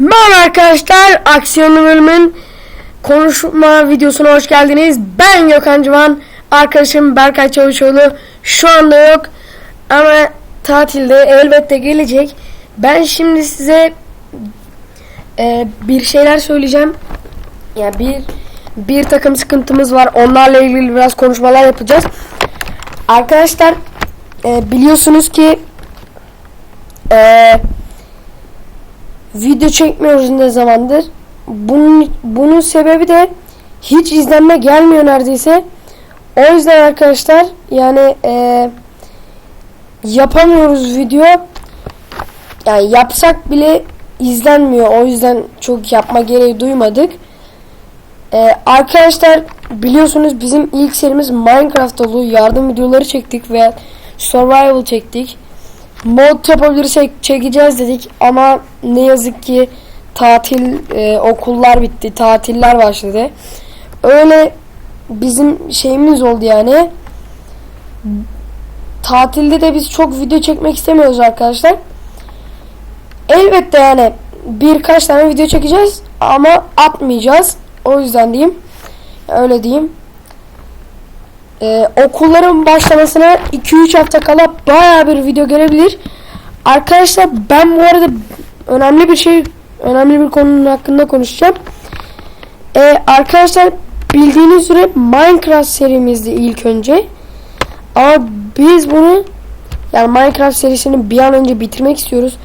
Merhaba arkadaşlar, Aksiyonlu bölümün konuşma videosuna hoş geldiniz. Ben Gökhan Civan, arkadaşım Berkay Çavuşoğlu şu anda yok ama tatilde elbette gelecek. Ben şimdi size e, bir şeyler söyleyeceğim. Ya yani bir bir takım sıkıntımız var. Onlarla ilgili biraz konuşmalar yapacağız. Arkadaşlar e, biliyorsunuz ki eee video çekmiyoruz ne zamandır. Bunun, bunun sebebi de hiç izlenme gelmiyor neredeyse. O yüzden arkadaşlar yani e, yapamıyoruz video. Yani yapsak bile izlenmiyor. O yüzden çok yapma gereği duymadık. E, arkadaşlar biliyorsunuz bizim ilk serimiz Minecraft dolu yardım videoları çektik ve survival çektik mod yapabilirsek çekeceğiz dedik ama ne yazık ki tatil e, okullar bitti tatiller başladı. Öyle bizim şeyimiz oldu yani. Tatilde de biz çok video çekmek istemiyoruz arkadaşlar. Elbette yani birkaç tane video çekeceğiz ama atmayacağız. O yüzden diyeyim öyle diyeyim ee, okulların başlamasına 2-3 hafta kala baya bir video gelebilir. Arkadaşlar ben bu arada önemli bir şey önemli bir konunun hakkında konuşacağım. Ee, arkadaşlar bildiğiniz üzere Minecraft serimizdi ilk önce. Ama biz bunu yani Minecraft serisini bir an önce bitirmek istiyoruz.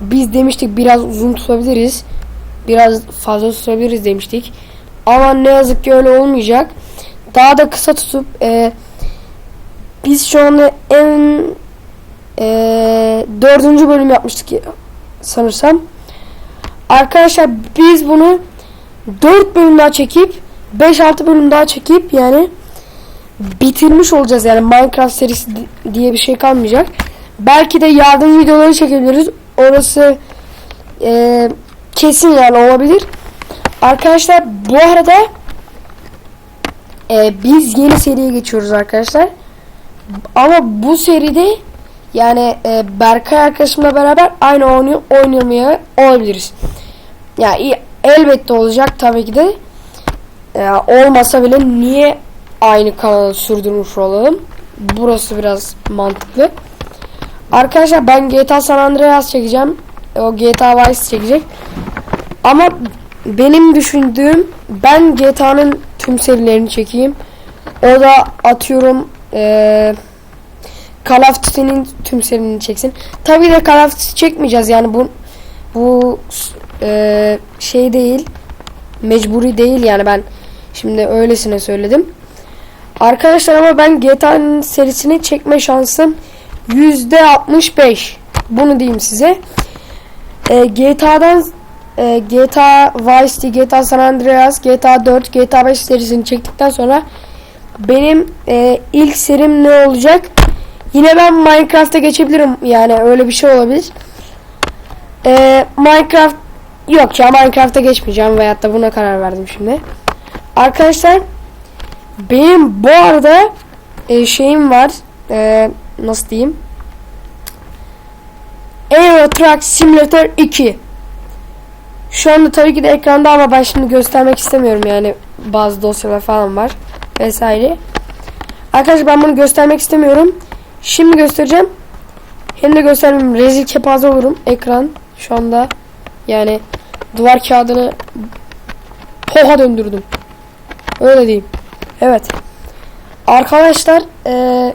Biz demiştik biraz uzun tutabiliriz. Biraz fazla tutabiliriz demiştik. Ama ne yazık ki öyle olmayacak daha da kısa tutup e, biz şu anda en e, dördüncü bölüm yapmıştık sanırsam. Arkadaşlar biz bunu dört bölüm daha çekip 5-6 bölüm daha çekip yani bitirmiş olacağız yani Minecraft serisi diye bir şey kalmayacak. Belki de yardım videoları çekebiliriz. Orası e, kesin yani olabilir. Arkadaşlar bu arada ee, biz yeni seriye geçiyoruz arkadaşlar. Ama bu seride yani e, Berkay arkadaşımla beraber aynı oyunu oynamaya olabiliriz. Ya yani, elbette olacak tabii ki de. E, olmasa bile niye aynı kanalı sürdürmüş olalım? Burası biraz mantıklı. Arkadaşlar ben GTA San Andreas çekeceğim. O GTA Vice çekecek. Ama benim düşündüğüm ben GTA'nın tüm serilerini çekeyim. O da atıyorum ee, Call of Duty'nin tüm serilerini çeksin. Tabii de Call of Duty çekmeyeceğiz yani bu bu ee, şey değil mecburi değil yani ben şimdi öylesine söyledim. Arkadaşlar ama ben GTA'nın serisini çekme şansım yüzde 65. Bunu diyeyim size. E, GTA'dan e, GTA Vice City, GTA San Andreas, GTA 4, GTA 5 serisini çektikten sonra benim e, ilk serim ne olacak? Yine ben Minecraft'a geçebilirim. Yani öyle bir şey olabilir. E, Minecraft yok ya Minecraft'a geçmeyeceğim veyahut da buna karar verdim şimdi. Arkadaşlar benim bu arada e, şeyim var. E, nasıl diyeyim? Euro Truck Simulator 2 şu anda tabii ki de ekranda ama ben şimdi göstermek istemiyorum yani bazı dosyalar falan var vesaire. Arkadaşlar ben bunu göstermek istemiyorum. Şimdi göstereceğim. Hem de göstermem rezil kepaze olurum. Ekran şu anda yani duvar kağıdını poha döndürdüm. Öyle diyeyim. Evet. Arkadaşlar ee,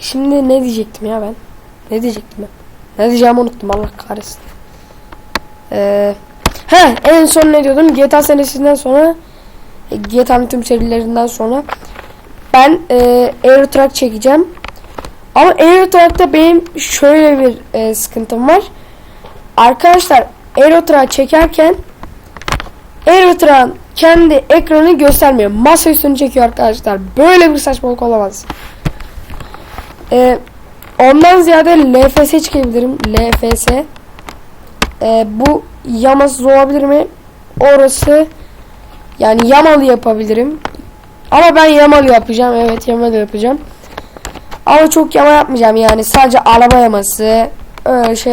şimdi ne diyecektim ya ben? Ne diyecektim ben? Ne diyeceğimi unuttum Allah kahretsin. Eee He en son ne diyordum? GTA serisinden sonra e, GTA'nın tüm serilerinden sonra ben e, Air Truck çekeceğim. Ama Air Truck'ta benim şöyle bir e, sıkıntım var. Arkadaşlar Air Truck çekerken Air Truck'ın kendi ekranı göstermiyor. Masa üstünü çekiyor arkadaşlar. Böyle bir saçmalık olamaz. E, ondan ziyade LFS çekebilirim. LFS. E, bu yamasız olabilir mi? Orası yani yamalı yapabilirim. Ama ben yamalı yapacağım. Evet yamalı yapacağım. Ama çok yama yapmayacağım yani. Sadece araba yaması. Öyle şey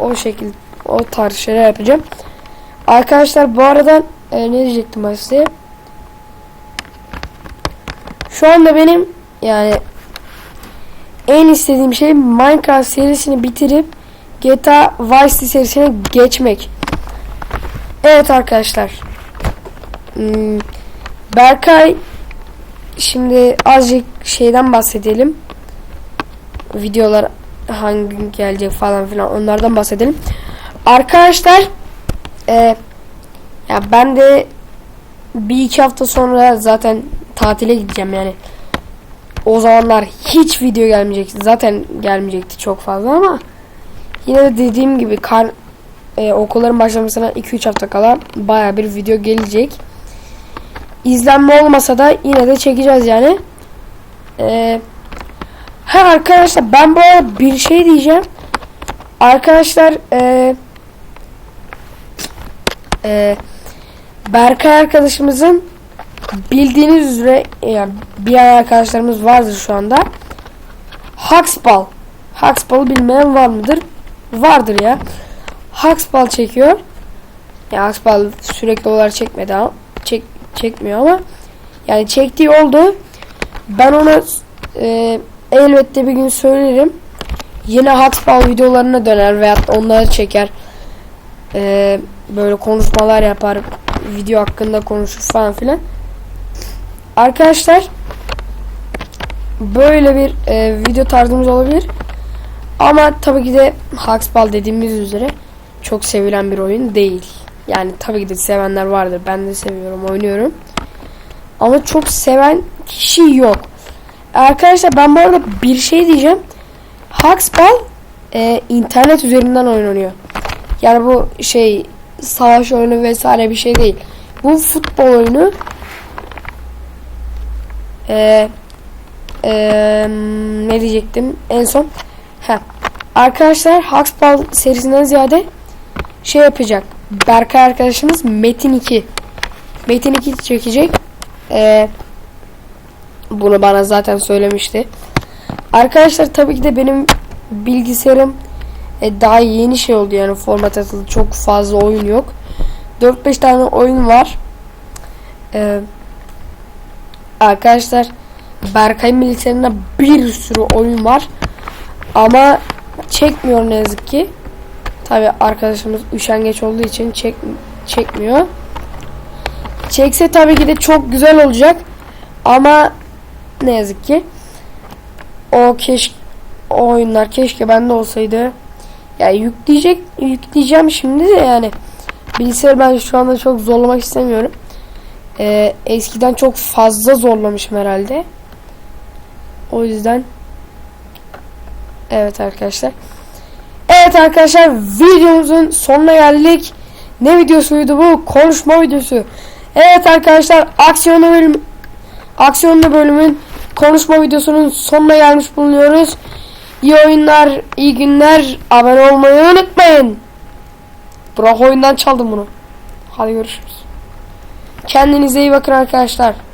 o şekil o tarz şeyler yapacağım. Arkadaşlar bu arada e, ne diyecektim ben size? Şu anda benim yani en istediğim şey Minecraft serisini bitirip GTA Vice City serisine geçmek. Evet arkadaşlar. Hmm, Berkay şimdi azıcık şeyden bahsedelim. Videolar hangi gün gelecek falan filan onlardan bahsedelim. Arkadaşlar e, ya ben de bir iki hafta sonra zaten tatile gideceğim yani. O zamanlar hiç video gelmeyecek. Zaten gelmeyecekti çok fazla ama yine de dediğim gibi kar e, okulların başlamasına 2-3 hafta kala baya bir video gelecek. İzlenme olmasa da yine de çekeceğiz yani. E, ha arkadaşlar ben bu arada bir şey diyeceğim. Arkadaşlar e, e, Berkay arkadaşımızın bildiğiniz üzere yani bir arkadaşlarımız vardır şu anda. Haxball. Haxball'ı bilmeyen var mıdır? Vardır ya. Haxball çekiyor. Ya Haxball sürekli olarak çekmedi ama çek, çekmiyor ama yani çektiği oldu. Ben ona e, elbette bir gün söylerim. Yine Haxball videolarına döner veyahut onları çeker. E, böyle konuşmalar yapar. Video hakkında konuşur falan filan. Arkadaşlar böyle bir e, video tarzımız olabilir. Ama tabii ki de Haxball dediğimiz üzere çok sevilen bir oyun değil. Yani tabii ki de sevenler vardır. Ben de seviyorum, oynuyorum. Ama çok seven kişi yok. Arkadaşlar ben bu arada bir şey diyeceğim. Haxball e, internet üzerinden oynanıyor. Yani bu şey savaş oyunu vesaire bir şey değil. Bu futbol oyunu ee, ee, ne diyecektim en son Heh. arkadaşlar Haxball serisinden ziyade şey yapacak. Berkay arkadaşımız Metin 2 Metin 2 çekecek. Ee, bunu bana zaten söylemişti. Arkadaşlar tabii ki de benim bilgisayarım e, daha yeni şey oldu yani format atıldı çok fazla oyun yok. 4-5 tane oyun var. Eee Arkadaşlar Berkay'ın bilgisayarında bir sürü oyun var. Ama çekmiyor ne yazık ki. Tabi arkadaşımız üşengeç olduğu için çek, çekmiyor. Çekse tabii ki de çok güzel olacak. Ama ne yazık ki o keşke o oyunlar keşke bende olsaydı. Yani yükleyecek yükleyeceğim şimdi de yani bilgisayarı ben şu anda çok zorlamak istemiyorum. Ee, eskiden çok fazla zorlamışım herhalde. O yüzden Evet arkadaşlar. Evet arkadaşlar videomuzun sonuna geldik. Ne videosuydu bu? Konuşma videosu. Evet arkadaşlar aksiyonlu bölüm aksiyonlu bölümün konuşma videosunun sonuna gelmiş bulunuyoruz. İyi oyunlar, iyi günler. Abone olmayı unutmayın. Bırak oyundan çaldım bunu. Hadi görüşürüz. Kendinize iyi bakın arkadaşlar.